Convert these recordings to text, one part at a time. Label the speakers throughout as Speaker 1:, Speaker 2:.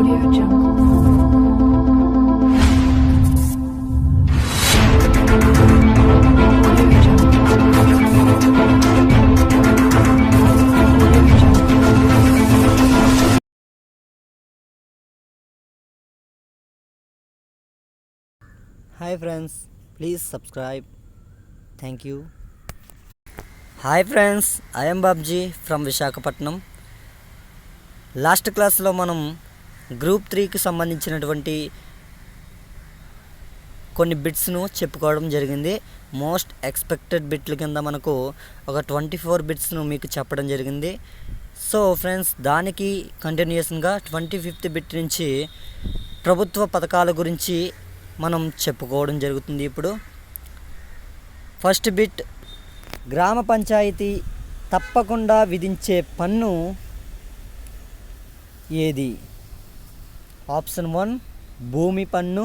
Speaker 1: Audio Jungle.
Speaker 2: Hi friends please subscribe thank you hi friends I'm Babji from Visakhapatnam last క్లాస్లో మనం group త్రీకి సంబంధించినటువంటి కొన్ని బిట్స్ను చెప్పుకోవడం జరిగింది. మోస్ట్ ఎక్స్పెక్టెడ్ బిట్ల కింద మనకు ఒక ట్వంటీ ఫోర్ బిట్స్ను మీకు చెప్పడం జరిగింది. సో ఫ్రెండ్స్ దానికి కంటిన్యూషన్గా ట్వంటీ ఫిఫ్త్ బిట్ నుంచి ప్రభుత్వ పథకాల గురించి మనం చెప్పుకోవడం జరుగుతుంది ఇప్పుడు. ఫస్ట్ బిట్ గ్రామ పంచాయతీ తప్పకుండా విధించే పన్ను ఏది? ఆప్షన్ వన్ భూమి పన్ను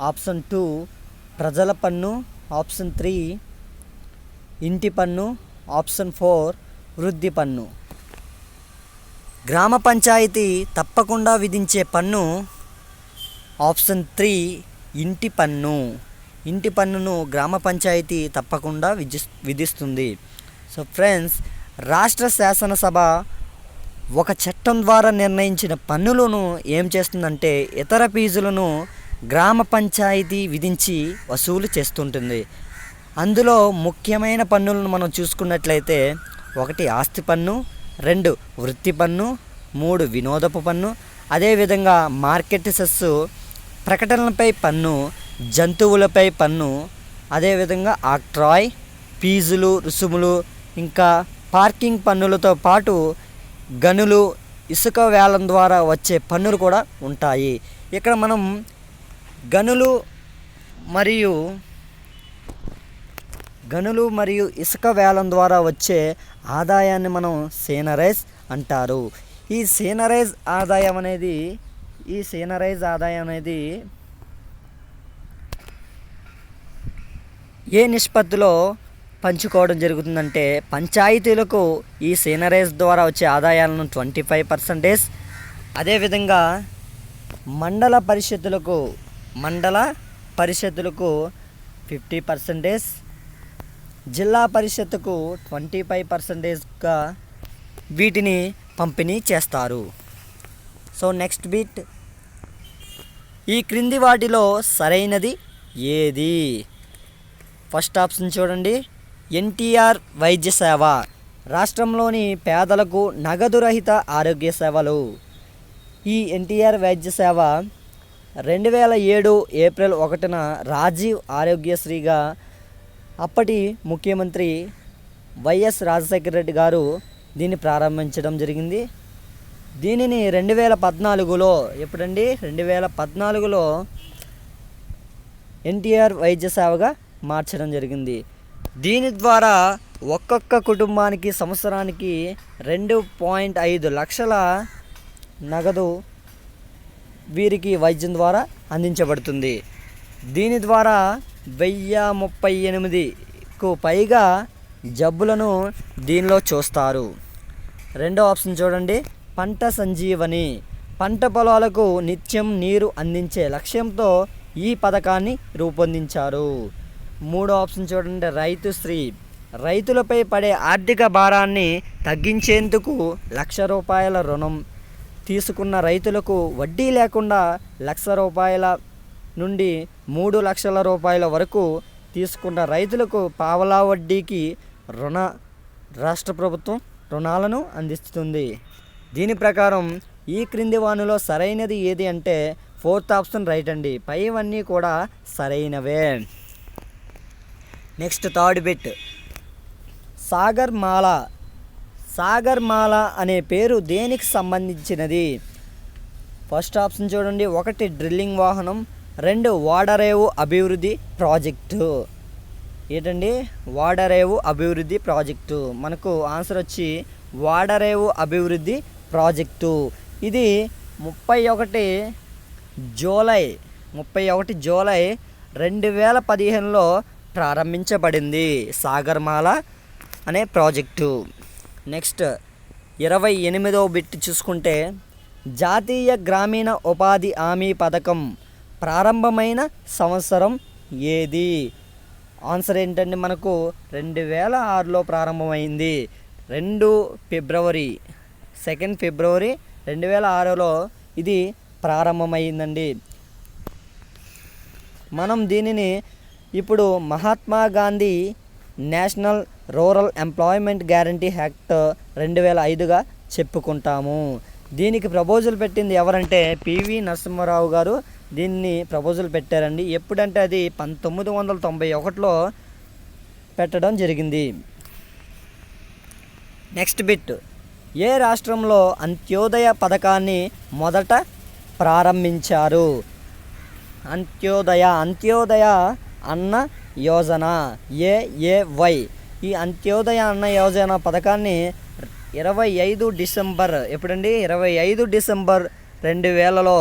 Speaker 2: ఆప్షన్ టూ ప్రజల పన్ను ఆప్షన్ త్రీ ఇంటి పన్ను ఆప్షన్ ఫోర్ వృద్ధి పన్ను. గ్రామ పంచాయతీ తప్పకుండా విధించే పన్ను ఆప్షన్ త్రీ ఇంటి పన్ను. ఇంటి పన్నును గ్రామ పంచాయతీ తప్పకుండా విధి విధిస్తుంది. సో ఫ్రెండ్స్ రాష్ట్ర శాసనసభ ఒక చట్టం ద్వారా నిర్ణయించిన పన్నులను ఏం చేస్తుందంటే ఇతర ఫీజులను గ్రామ పంచాయతీ విధించి వసూలు చేస్తుంటుంది. అందులో ముఖ్యమైన పన్నులను మనం చూసుకున్నట్లయితే ఒకటి ఆస్తి పన్ను రెండు వృత్తి పన్ను మూడు వినోదపు పన్ను అదేవిధంగా మార్కెట్ సెస్సు ప్రకటనలపై పన్ను జంతువులపై పన్ను అదేవిధంగా ఆక్ట్రాయ్ ఫీజులు రుసుములు ఇంకా పార్కింగ్ పన్నులతో పాటు గనులు ఇసుక వేలం ద్వారా వచ్చే పన్నులు కూడా ఉంటాయి. ఇక్కడ మనం గనులు మరియు గనులు మరియు ఇసుక వేలం ద్వారా వచ్చే ఆదాయాన్ని మనం సీనరైజ్ అంటారు. ఈ సీనరైజ్ ఆదాయం అనేది ఈ సీనరైజ్ ఆదాయం అనేది ఏ నిష్పత్తిలో పంచుకోవడం జరుగుతుందంటే పంచాయతీలకు ఈ సీనరేజ్ ద్వారా వచ్చే ఆదాయాలను ట్వంటీ ఫైవ్ పర్సెంటేజ్. అదేవిధంగా మండల పరిషత్తులకు మండల పరిషత్తులకు ఫిఫ్టీ పర్సెంటేజ్. జిల్లా పరిషత్తుకు ట్వంటీ ఫైవ్ పర్సెంటేజ్గా వీటిని పంపిణీ చేస్తారు. So next bit. ఈ క్రింది వాటిలో సరైనది ఏది? ఫస్ట్ ఆప్షన్ చూడండి. ఎన్టీఆర్ వైద్య సేవ. రాష్ట్రంలోని పేదలకు నగదు రహిత ఆరోగ్య సేవలు. ఈ ఎన్టీఆర్ వైద్య సేవ రెండు వేల ఏడు ఏప్రిల్ ఒకటిన రాజీవ్ ఆరోగ్యశ్రీగా అప్పటి ముఖ్యమంత్రి వైఎస్ రాజశేఖర రెడ్డి గారు దీన్ని ప్రారంభించడం జరిగింది. దీనిని రెండు వేల పద్నాలుగులో ఎప్పుడండి? రెండు వేల పద్నాలుగులో ఎన్టీఆర్ వైద్య సేవగా మార్చడం జరిగింది. దీని ద్వారా ఒక్కొక్క కుటుంబానికి సంవత్సరానికి రెండు పాయింట్ ఐదు లక్షల నగదు వీరికి వైద్యం ద్వారా అందించబడుతుంది. దీని ద్వారా వెయ్యి ముప్పై ఎనిమిదికు పైగా జబ్బులను దీనిలో చూస్తారు. రెండో ఆప్షన్ చూడండి. పంట సంజీవని. పంట పొలాలకు నిత్యం నీరు అందించే లక్ష్యంతో ఈ పథకాన్ని రూపొందించారు. మూడో ఆప్షన్ చూడండి. రైతు శ్రీ రైతులపై పడే ఆర్థిక భారాన్ని తగ్గించేందుకు లక్ష రూపాయల రుణం. తీసుకున్న రైతులకు వడ్డీ లేకుండా లక్ష రూపాయల నుండి మూడు లక్షల రూపాయల వరకు తీసుకున్న రైతులకు పావలా వడ్డీకి రుణ రాష్ట్ర ప్రభుత్వం రుణాలను అందిస్తుంది. దీని ప్రకారం ఈ క్రింది వానులో సరైనది ఏది అంటే ఫోర్త్ ఆప్షన్ రైట్ అండి. పైవన్నీ కూడా సరైనవే. Next third bit. Sagarmala Sagarmala అనే పేరు దేనికి సంబంధించినది? ఫస్ట్ ఆప్షన్ చూడండి. ఒకటి డ్రిల్లింగ్ వాహనం రెండు వాడరేవు అభివృద్ధి ప్రాజెక్టు. ఏంటండి? వాడరేవు అభివృద్ధి ప్రాజెక్టు. మనకు ఆన్సర్ వచ్చి వాడరేవు అభివృద్ధి ప్రాజెక్టు. ఇది ముప్పై ఒకటి జూలై ముప్పై ఒకటి జూలై రెండు వేల పదిహేనులో ప్రారంభించబడింది. సాగర్మాల అనే ప్రాజెక్టు. నెక్స్ట్ ఇరవై ఎనిమిదవ బిట్ చూసుకుంటే జాతీయ గ్రామీణ ఉపాధి హామీ పథకం ప్రారంభమైన సంవత్సరం ఏది? ఆన్సర్ ఏంటంటే మనకు? రెండు వేల ఆరులో ప్రారంభమైంది. రెండు ఫిబ్రవరి. సెకండ్ ఫిబ్రవరి రెండు వేల ఆరులో ఇది ప్రారంభమైందండి. మనం దీనిని ఇప్పుడు Mahatma Gandhi national rural employment guarantee act రెండు వేల ఐదుగా చెప్పుకుంటాము. దీనికి ప్రపోజల్ పెట్టింది ఎవరంటే పివి నరసింహారావు గారు. దీన్ని ప్రపోజల్ పెట్టారండి. ఎప్పుడంటే అది పంతొమ్మిది వందల తొంభై ఒకటిలో పెట్టడం జరిగింది. Next bit. ఏ రాష్ట్రంలో అంత్యోదయ పథకాన్ని మొదట ప్రారంభించారు? అంత్యోదయ అంత్యోదయ అన్న యోజన ఏఏవై ఈ అంత్యోదయ అన్న యోజన పథకాన్ని ఇరవై ఐదు డిసెంబర్ ఎప్పుడండి? ఇరవై ఐదు డిసెంబర్ రెండు వేలలో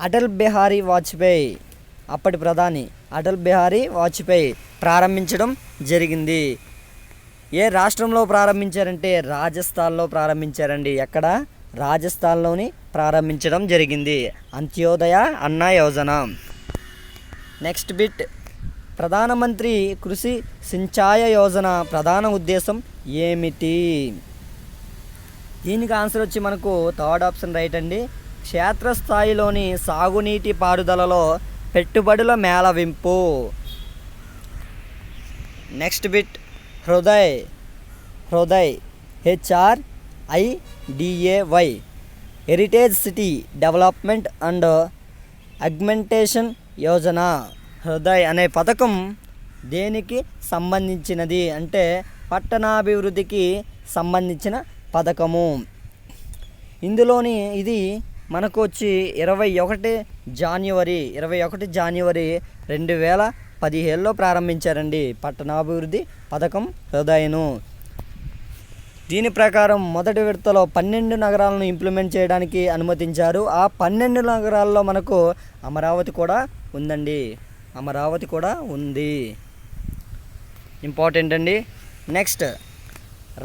Speaker 2: అటల్ బిహారీ వాజ్పేయి అప్పటి ప్రధాని అటల్ బిహారీ వాజ్పేయి ప్రారంభించడం జరిగింది. ఏ రాష్ట్రంలో ప్రారంభించారంటే రాజస్థాన్లో ప్రారంభించారండి. ఎక్కడ? రాజస్థాన్లోని ప్రారంభించడం జరిగింది. అంత్యోదయ అన్న యోజన. Next bit. ప్రధానమంత్రి కృషి సించాయ యోజన ప్రధాన ఉద్దేశం ఏమిటి? దీనికి ఆన్సర్ వచ్చి మనకు థర్డ్ ఆప్షన్ రైట్ అండి. క్షేత్రస్థాయిలోని సాగునీటి పారుదలలో పెట్టుబడుల మేళవింపు next bit. Hriday. Hriday. HR IDAY heritage city development and augmentation Yojana Hriday అనే పథకం దేనికి సంబంధించినది అంటే పట్టణాభివృద్ధికి సంబంధించిన పథకము. ఇందులోని ఇది మనకు వచ్చి ఇరవై ఒకటి జాన్యువరి ఇరవై ఒకటి జాన్యువరి రెండు వేల పదిహేడులో ప్రారంభించారండి. పట్టణాభివృద్ధి పథకం హృదయను. దీని ప్రకారం మొదటి విడతలో పన్నెండు నగరాలను ఇంప్లిమెంట్ చేయడానికి అనుమతించారు. ఆ పన్నెండు నగరాల్లో మనకు అమరావతి కూడా ఉందండి. అమరావతి కూడా ఉంది. ఇంపార్టెంట్ అండి. నెక్స్ట్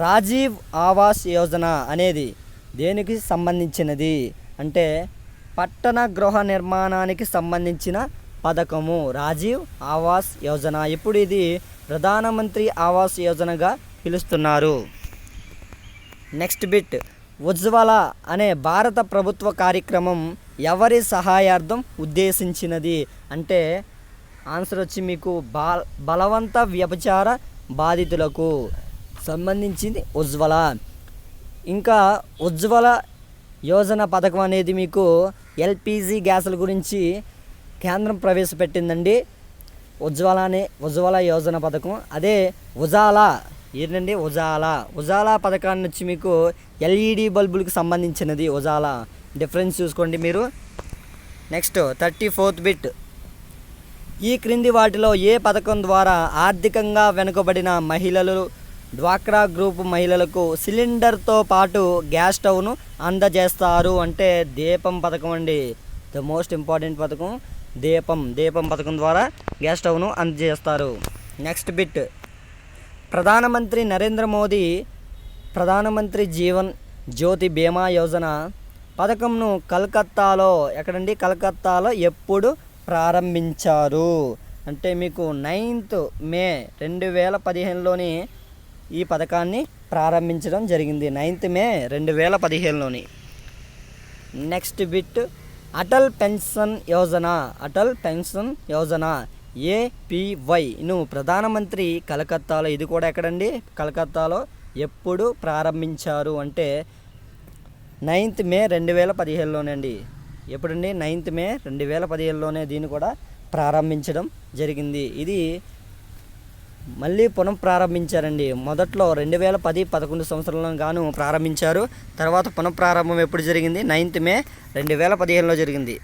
Speaker 2: రాజీవ్ ఆవాస్ యోజన అనేది దేనికి సంబంధించినది? అంటే పట్టణ గృహ నిర్మాణానికి సంబంధించిన పథకము. రాజీవ్ ఆవాస్ యోజన. ఇప్పుడు ఇది ప్రధానమంత్రి ఆవాస్ యోజనగా పిలుస్తున్నారు. Next bit. ఉజ్వల అనే భారత ప్రభుత్వ కార్యక్రమం ఎవరి సహాయార్థం ఉద్దేశించినది? అంటే ఆన్సర్ వచ్చి మీకు బా బలవంత వ్యభిచార బాధితులకు సంబంధించింది ఉజ్వల. ఇంకా ఉజ్వల యోజన పథకం అనేది మీకు ఎల్పిజి గ్యాసుల గురించి కేంద్రం ప్రవేశపెట్టిందండి. ఉజ్వల అనే ఉజ్వల యోజన పథకం. అదే ఉజాలా ఏంటండి? ఉజాలా. ఉజాలా పథకాన్ని వచ్చి మీకు ఎల్ఈడి బల్బులకు సంబంధించినది ఉజాలా. డిఫరెన్స్ చూసుకోండి మీరు. Next thirty fourth bit. ఈ క్రింది వాటిలో ఏ పథకం ద్వారా ఆర్థికంగా వెనుకబడిన మహిళలు డ్వాక్రా గ్రూప్ మహిళలకు సిలిండర్తో పాటు గ్యాస్ స్టవ్ను అందజేస్తారు అంటే దీపం పథకం అండి. ద మోస్ట్ ఇంపార్టెంట్ పథకం. దీపం దీపం పథకం ద్వారా గ్యాస్ స్టవ్ను అందజేస్తారు. Next bit. ప్రధానమంత్రి నరేంద్ర మోదీ ప్రధానమంత్రి జీవన్ జ్యోతి బీమా యోజన పథకంను కలకత్తాలో ఎక్కడండి? కలకత్తాలో ఎప్పుడు ప్రారంభించారు? అంటే మీకు నైన్త్ మే రెండు వేల పదిహేనులోని ఈ పథకాన్ని ప్రారంభించడం జరిగింది. నైన్త్ మే రెండు వేల పదిహేనులోని next bit Atal pension Yojana Atal pension Yojana. ఏపీవైను ప్రధానమంత్రి కలకత్తాలో ఇది కూడా ఎక్కడండి? కలకత్తాలో ఎప్పుడు ప్రారంభించారు అంటే నైన్త్ మే రెండు వేల పదిహేనులోనే అండి ఎప్పుడండి? నైన్త్ మే రెండు వేల పదిహేనులోనే దీన్ని కూడా ప్రారంభించడం జరిగింది. ఇది మళ్ళీ పునః ప్రారంభించారండి. మొదట్లో రెండు వేల పది పదకొండు సంవత్సరంలో గాను ప్రారంభించారు. తర్వాత పునఃప్రారంభం ఎప్పుడు జరిగింది? నైన్త్ మే రెండు వేల పదిహేనులో జరిగింది.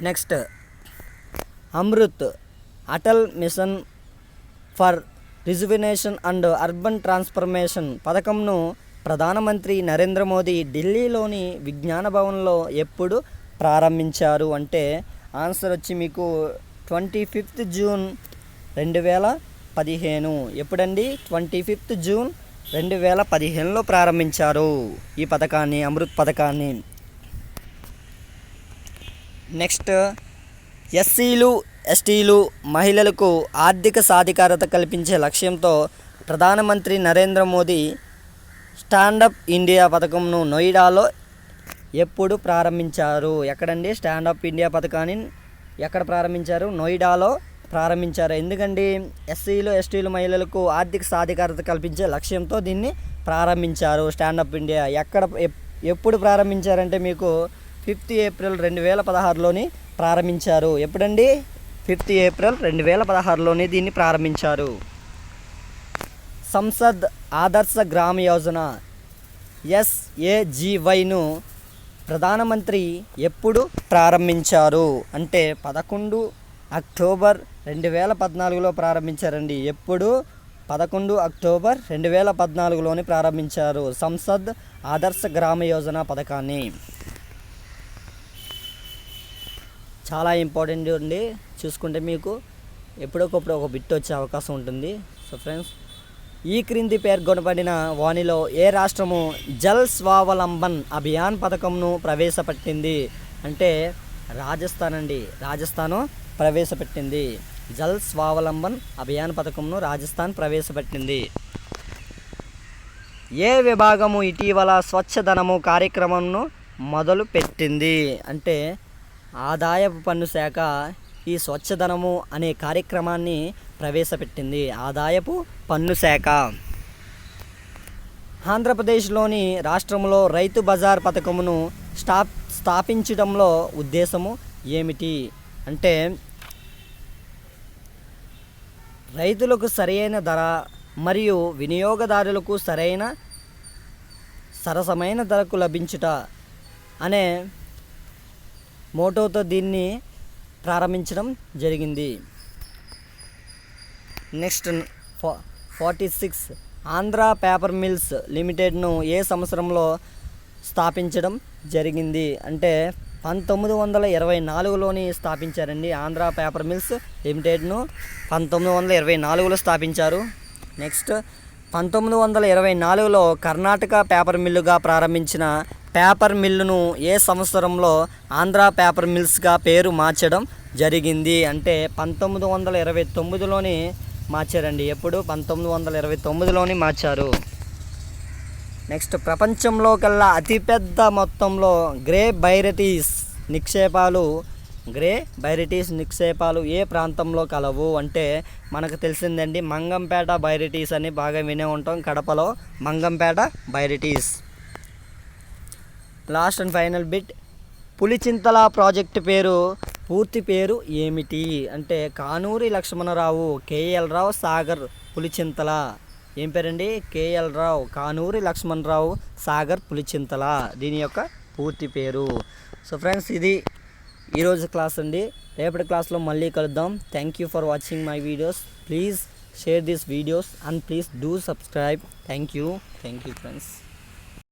Speaker 2: Next Amrut Atal mission for rejuvenation and urban transformation పథకంను ప్రధానమంత్రి నరేంద్ర మోదీ ఢిల్లీలోని విజ్ఞాన భవన్లో ఎప్పుడు ప్రారంభించారు అంటే ఆన్సర్ వచ్చి మీకు ట్వంటీ ఫిఫ్త్ జూన్ రెండు వేల పదిహేను. ఎప్పుడండి? ట్వంటీ ఫిఫ్త్ జూన్ రెండు వేల పదిహేనులో ప్రారంభించారు ఈ పథకాన్ని అమృత్ పథకాన్ని. నెక్స్ట్ ఎస్సీలు ఎస్టీలు మహిళలకు ఆర్థిక సాధికారత కల్పించే లక్ష్యంతో ప్రధానమంత్రి Narendra Modi stand up India పథకంను నోయిడాలో ఎప్పుడు ప్రారంభించారు? ఎక్కడండి స్టాండప్ ఇండియా పథకాన్ని ఎక్కడ ప్రారంభించారు? నోయిడాలో ప్రారంభించారు. ఎందుకండి? ఎస్సీలు ఎస్టీలు మహిళలకు ఆర్థిక సాధికారత కల్పించే లక్ష్యంతో దీన్ని ప్రారంభించారు స్టాండప్ ఇండియా. ఎక్కడ ఎప్పుడు ప్రారంభించారంటే మీకు ఫిఫ్త్ ఏప్రిల్ రెండు వేల పదహారులోని ప్రారంభించారు. ఎప్పుడండి? ఫిఫ్త్ ఏప్రిల్ రెండు వేల పదహారులోనే దీన్ని ప్రారంభించారు. సంసద్ ఆదర్శ గ్రామ యోజన ఎస్ఏజీవైను ప్రధానమంత్రి ఎప్పుడు ప్రారంభించారు? అంటే పదకొండు అక్టోబర్ రెండు వేల పద్నాలుగులో ప్రారంభించారండి. ఎప్పుడు? పదకొండు అక్టోబర్ రెండు వేల పద్నాలుగులోని ప్రారంభించారు. సంసద్ ఆదర్శ గ్రామ యోజన పథకాన్ని. చాలా ఇంపార్టెంట్ ఉంది. చూసుకుంటే మీకు ఎప్పుడొకప్పుడు ఒక బిట్ వచ్చే అవకాశం ఉంటుంది. సో ఫ్రెండ్స్ ఈ క్రింది పేర్కొనబడిన వాణిలో ఏ రాష్ట్రము జల్ స్వావలంబన్ అభియాన్ పథకంను ప్రవేశపెట్టింది? అంటే రాజస్థాన్ అండి. రాజస్థాను ప్రవేశపెట్టింది. జల్ స్వావలంబన్ అభియాన్ పథకంను రాజస్థాన్ ప్రవేశపెట్టింది. ఏ విభాగము ఇటీవల స్వచ్ఛధనము కార్యక్రమంను మొదలు పెట్టింది అంటే ఆదాయపు పన్ను శాఖ ఈ స్వచ్ఛధనము అనే కార్యక్రమాన్ని ప్రవేశపెట్టింది. ఆదాయపు పన్ను శాఖ. ఆంధ్రప్రదేశ్లోని రాష్ట్రంలో రైతు బజార్ పథకమును స్టా స్థాపించడంలో ఉద్దేశము ఏమిటి? అంటే రైతులకు సరైన ధర మరియు వినియోగదారులకు సరైన సరసమైన ధరకు లభించుట అనే మోటోతో దీన్ని ప్రారంభించడం జరిగింది. Next forty six Andhra paper mills లిమిటెడ్ను ఏ సంవత్సరంలో స్థాపించడం జరిగింది? అంటే పంతొమ్మిది వందల ఇరవై నాలుగులోని స్థాపించారండి ఆంధ్ర పేపర్ మిల్స్ లిమిటెడ్ను. పంతొమ్మిది వందల ఇరవై నాలుగులో స్థాపించారు. నెక్స్ట్ పంతొమ్మిది వందల ఇరవై నాలుగులో కర్ణాటక పేపర్ మిల్లుగా ప్రారంభించిన పేపర్ మిల్లును ఏ సంవత్సరంలో ఆంధ్ర పేపర్ మిల్స్గా పేరు మార్చడం జరిగింది అంటే పంతొమ్మిది వందల ఇరవై తొమ్మిదిలోని మార్చారండి. ఎప్పుడు? పంతొమ్మిది వందల ఇరవై తొమ్మిదిలోని మార్చారు. నెక్స్ట్ ప్రపంచంలో కల్లా అతిపెద్ద మొత్తంలో గ్రే బైరటీస్ నిక్షేపాలు గ్రే బైరటీస్ నిక్షేపాలు ఏ ప్రాంతంలో కలవు అంటే మనకు తెలిసిందండి మంగంపేట బైరటీస్ అని బాగా వినే ఉంటాం కడపలో Mangampeta barytes. Last and final bit. Pulichintala project పేరు పూర్తి పేరు ఏమిటి? అంటే కానూరి లక్ష్మణరావు కేఎల్ రావు సాగర్ పులిచింతల. ఏం పేరండి? కేఎల్ రావు కానూరి లక్ష్మణరావు సాగర్ పులిచింతల. దీని యొక్క పూర్తి పేరు. సో ఫ్రెండ్స్ ఇది ఈరోజు క్లాస్ అండి. రేపటి క్లాస్లో మళ్ళీ కలుద్దాం. Thank you for watching my videos please share this videos and please do subscribe thank you thank you friends